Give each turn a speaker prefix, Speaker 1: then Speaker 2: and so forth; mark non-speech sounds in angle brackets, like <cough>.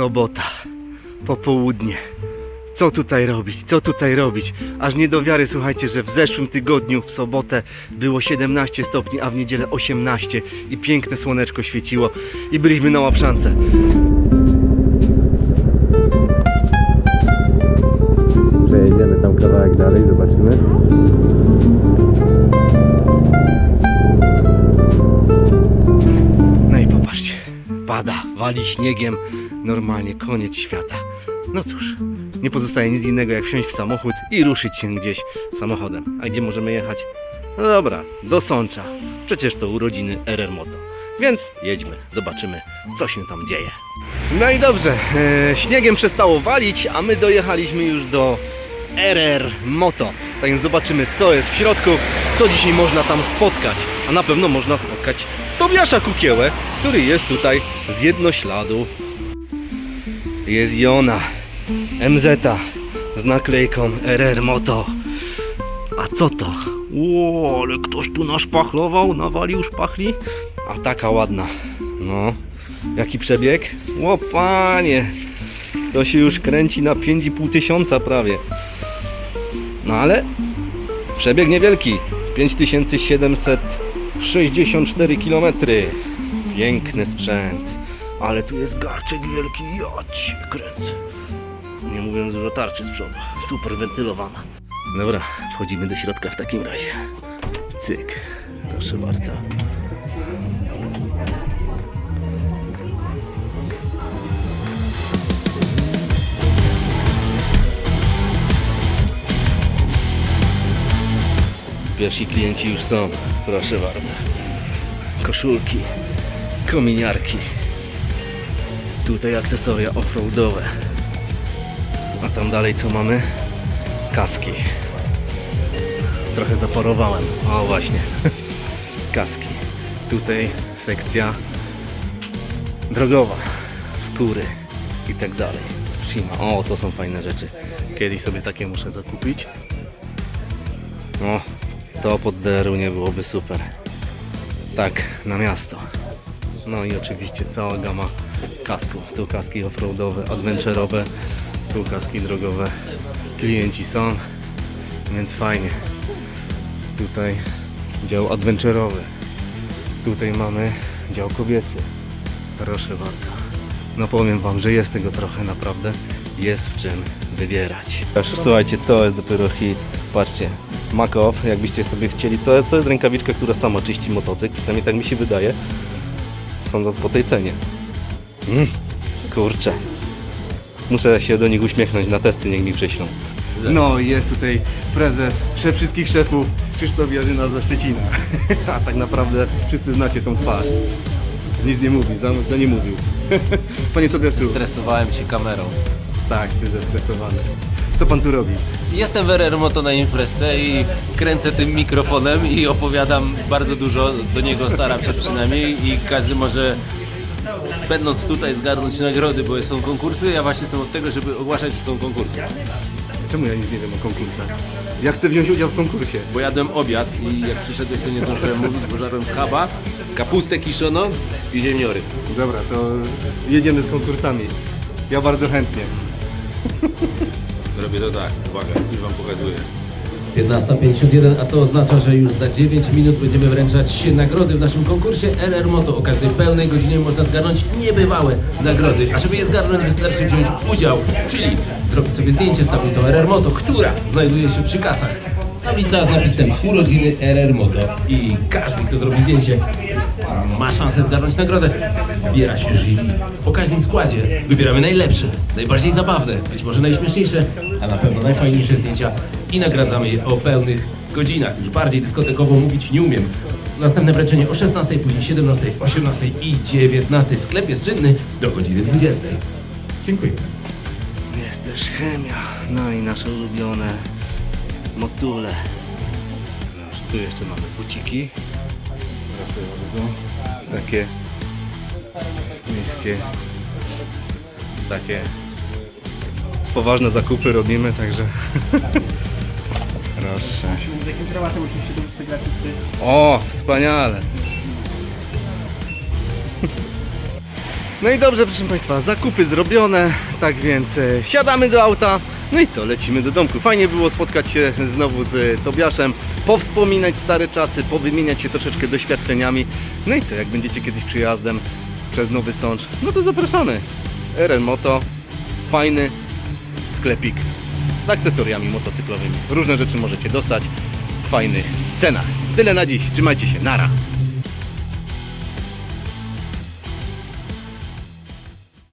Speaker 1: Sobota, popołudnie. Co tutaj robić? Co tutaj robić? Aż nie do wiary, słuchajcie, że w zeszłym tygodniu w sobotę było 17 stopni, a w niedzielę 18 i piękne słoneczko świeciło i byliśmy na łapszance. Przejedziemy tam kawałek dalej, zobaczymy. No i popatrzcie, pada, wali śniegiem, normalnie koniec świata. No cóż, nie pozostaje nic innego jak wsiąść w samochód i ruszyć się gdzieś samochodem. A gdzie możemy jechać? No dobra, do Sącza. Przecież to urodziny RR Moto. Więc jedźmy, zobaczymy co się tam dzieje. No i dobrze, e, śniegiem przestało walić, a my dojechaliśmy już do RR Moto. Tak więc zobaczymy co jest w środku, co dzisiaj można tam spotkać. A na pewno można spotkać Tobiasza Kukiełę, który jest tutaj z jednośladu. Jest i ona, MZ z naklejką RR Moto. A co to? Ło, ale ktoś tu naszpachlował, nawalił szpachli. A taka ładna. No, jaki przebieg? Ło, panie. To się już kręci na 5,5 tysiąca prawie. No ale przebieg niewielki. 5764 km. Piękny sprzęt. Ale tu jest garczek wielki. Ja cię kręcę. Nie mówiąc już o tarczy z przodu. Super wentylowana. Dobra, wchodzimy do środka w takim razie. Cyk. Proszę bardzo. Pierwsi klienci już są. Proszę bardzo. Koszulki, kominiarki. Tutaj akcesoria offroadowe. A tam dalej co mamy? Kaski. Trochę zaporowałem. O właśnie. <laughs> Kaski. Tutaj sekcja drogowa. Skóry i tak dalej. Shima. O, to są fajne rzeczy. Kiedyś sobie takie muszę zakupić. O, to pod DRU nie byłoby super. Tak, na miasto. No i oczywiście cała gama kasków. Tu kaski offroadowe, adventurowe, tu kaski drogowe. Klienci są, więc fajnie. Tutaj dział adventurowy. Tutaj mamy dział kobiecy. Proszę bardzo. No powiem wam, że jest tego trochę naprawdę. Jest w czym wybierać. Słuchajcie, to jest dopiero hit. Patrzcie, Makow, jakbyście sobie chcieli, to, to jest rękawiczka, która sama czyści motocykl, przynajmniej tak mi się wydaje. Sądząc po tej cenie. Mm, kurczę. Muszę się do nich uśmiechnąć na testy, niech mi przyślą. No i jest tutaj prezes, szef wszystkich szefów, Krzysztof Jarzyna ze Szczecina. <laughs> A tak naprawdę wszyscy znacie tą twarz. Nic nie mówi, za, za nie mówił. <laughs> Panie Tobiaszu,
Speaker 2: Stresowałem się kamerą.
Speaker 1: tak, ty zestresowany. Co pan tu robi?
Speaker 2: Jestem w RR Moto na imprezce i kręcę tym mikrofonem i opowiadam bardzo dużo, do niego staram się przynajmniej i każdy może będąc tutaj zgarnąć nagrody, bo są konkursy, ja właśnie jestem od tego, żeby ogłaszać, że są konkursy.
Speaker 1: Czemu ja nic nie wiem o konkursach? Ja chcę wziąć udział w konkursie.
Speaker 2: Bo jadłem obiad i jak przyszedłeś to nie zdążyłem mówić, bo żarłem schaba, kapustę kiszoną i ziemniory.
Speaker 1: Dobra, to jedziemy z konkursami. Ja bardzo chętnie.
Speaker 2: Robię to tak, uwaga, już wam pokazuję.
Speaker 3: 15.51, a to oznacza, że już za 9 minut będziemy wręczać nagrody w naszym konkursie RR Moto. O każdej pełnej godzinie można zgarnąć niebywałe nagrody. A żeby je zgarnąć wystarczy wziąć udział, czyli zrobić sobie zdjęcie z tablicą RR Moto, która znajduje się przy kasach. Tablica z napisem urodziny RR Moto i każdy, kto zrobi zdjęcie ma szansę zgarnąć nagrodę. Zbiera się jury w pokaźnym składzie. Wybieramy najlepsze, najbardziej zabawne, być może najśmieszniejsze, a na pewno najfajniejsze zdjęcia i nagradzamy je o pełnych godzinach. Już bardziej dyskotekowo mówić nie umiem. Następne wręczenie o 16, później 17, 18 i 19. Sklep jest czynny do godziny 20. Dziękuję.
Speaker 1: Jest też chemia. No i nasze ulubione motule. Noż, Tu jeszcze mamy buciki. Proszę bardzo. Takie niskie. Takie poważne zakupy robimy, także <laughs> proszę.
Speaker 4: Z jakim dramatem graficy?
Speaker 1: O, wspaniale. No i dobrze, proszę Państwa, zakupy zrobione, tak więc e, siadamy do auta. No i co, lecimy do domku. Fajnie było spotkać się znowu z e, Tobiaszem, powspominać stare czasy, powymieniać się troszeczkę doświadczeniami. No i co, jak będziecie kiedyś przyjazdem przez Nowy Sącz, no to zapraszamy. RN Moto, fajny sklepik z akcesoriami motocyklowymi. Różne rzeczy możecie dostać w fajnych cenach. Tyle na dziś, trzymajcie się, nara.